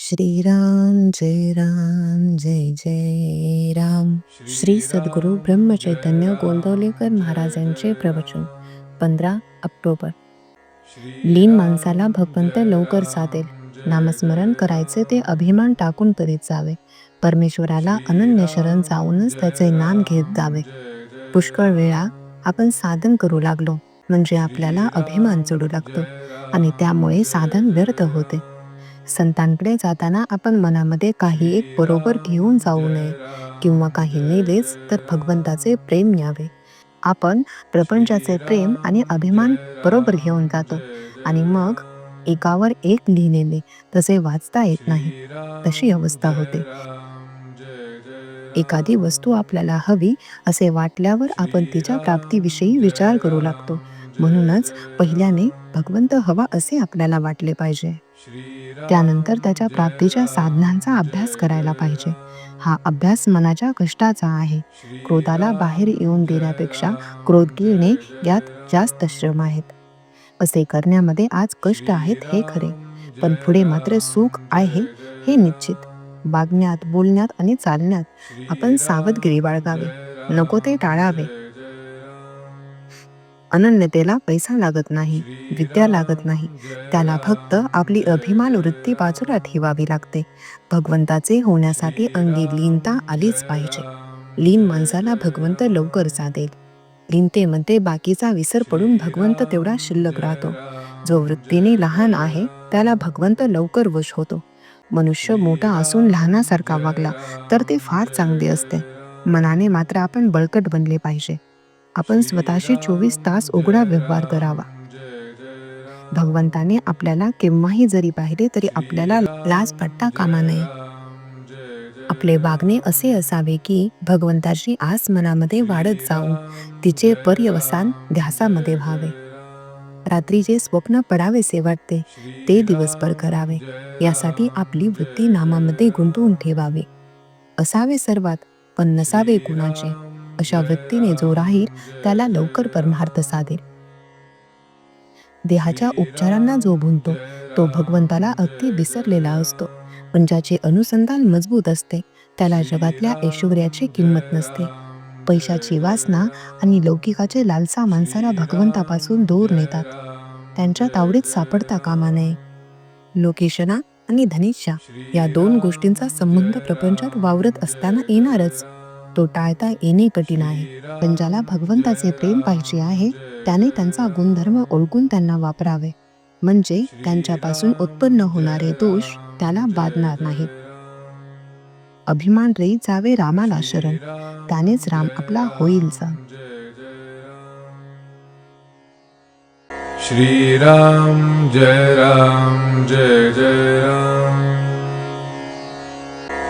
श्रीराम जय राम जय जय राम. श्री सद्गुरू ब्रह्मचैतन्य गोंदवलेकर महाराजांचे प्रवचन पंधरा ऑक्टोबर. लीन माणसाला भगवंत लवकर साधेल. नामस्मरण करायचे ते अभिमान टाकून करीत जावे. परमेश्वराला अनन्य शरण जाऊनच त्याचे नाम घेत जावे. पुष्कळ वेळा आपण साधन करू लागलो म्हणजे आपल्याला अभिमान चढू लागतो आणि त्यामुळे साधन व्यर्थ होते. संतांकडे जाताना आपण मनामध्ये काही एक बरोबर घेऊन जाऊ नये किंवा काही नेलेच तर भगवंताचे प्रेम न्यावे. आपण प्रपंचाचे प्रेम आणि अभिमान बरोबर घेऊन जातो आणि मग एकावर एक लिहिलेले तसे वाचता येत नाही. तशी अवस्था होते. एखादी वस्तू आपल्याला हवी असे वाटल्यावर आपण तिच्या प्राप्तीविषयी विचार करू लागतो. म्हणूनच पहिल्याने भगवंत हवा असे आपल्याला वाटले पाहिजे. त्यानंतर त्याच्या प्राप्तीच्या साधनांचा अभ्यास करायला पाहिजे. हा अभ्यास मनाच्या कष्टाचा आहे. क्रोधाला बाहेर येऊन देण्यापेक्षा क्रोध गिळणे यात जास्त श्रम आहेत. असे करण्यामध्ये आज कष्ट आहेत हे खरे. पण पुढे मात्र सुख आहे हे निश्चित. वागण्यात बोलण्यात आणि चालण्यात आपण सावधगिरी बाळगावी. नको ते टाळावे. अनन्यतेला पैसा लागत नाही विद्या लागत नाही. त्याला फक्त आपली अभिमान वृत्ती बाजूला ठेवावी लागते. भगवंताचे होण्यासाठी अंगी लीनता आलीच पाहिजे. लीन माणसाला भगवंत लवकर साधेल. लीनतेमध्ये बाकीचा विसर पडून भगवंत तेवढा शिल्लक राहतो. जो वृत्तीने लहान आहे त्याला भगवंत लवकर वश होतो. मनुष्य मोठा असून लहानासारखा वागला तर ते फार चांगले असते. मनाने मात्र आपण बळकट बनले पाहिजे. आपण स्वतःशी चोवीस तास उघडा व्यवहार करावा. भगवंताने आपल्याला केव्हाही जरी पाहिले तरी आपल्याला लाज पडता कामा नये. आपले वागणे असे असावे की भगवंताची आस मनामध्ये वाढत जाऊन तिचे पर्यवसान ध्यासामध्ये व्हावे. रात्री जे स्वप्न पडावेसे वाटते ते दिवसभर करावे. यासाठी आपली वृत्ती नामामध्ये गुंतवून ठेवावी. असावे सर्वात पण नसावे गुणाचे अशा व्यक्तीने जो राहील त्याला लवकर परमार्थ साधेल. देहाच्या उपचारांना जो भुंतो तो भगवंताला अगदी विसरलेला असतो. पण ज्याचे अनुसंधान मजबूत असते त्याला जगातल्या ऐश्वर्याची किंमत नसते. पैशाची वासना आणि लौकिकाचे लालसा माणसाला भगवंतापासून दूर नेतात. त्यांच्या तावडीत सापडता कामा नये. लोकेशना आणि धनिष्या या दोन गोष्टींचा संबंध प्रपंचात वावरत असताना येणारच. तो टाळता येणे कठीण आहे. पण ज्याला भगवंताचे प्रेम पाहिजे आहे त्याने त्यांचा गुणधर्म ओळखून त्यांना वापरावे. म्हणजे त्यांच्यापासून उत्पन्न होणारे दोष त्याला बाधणार नाही अभिमान रे जावे रामाला शरण. त्यानेच राम आपला होईल जा श्रीराम जय राम जय जय राम.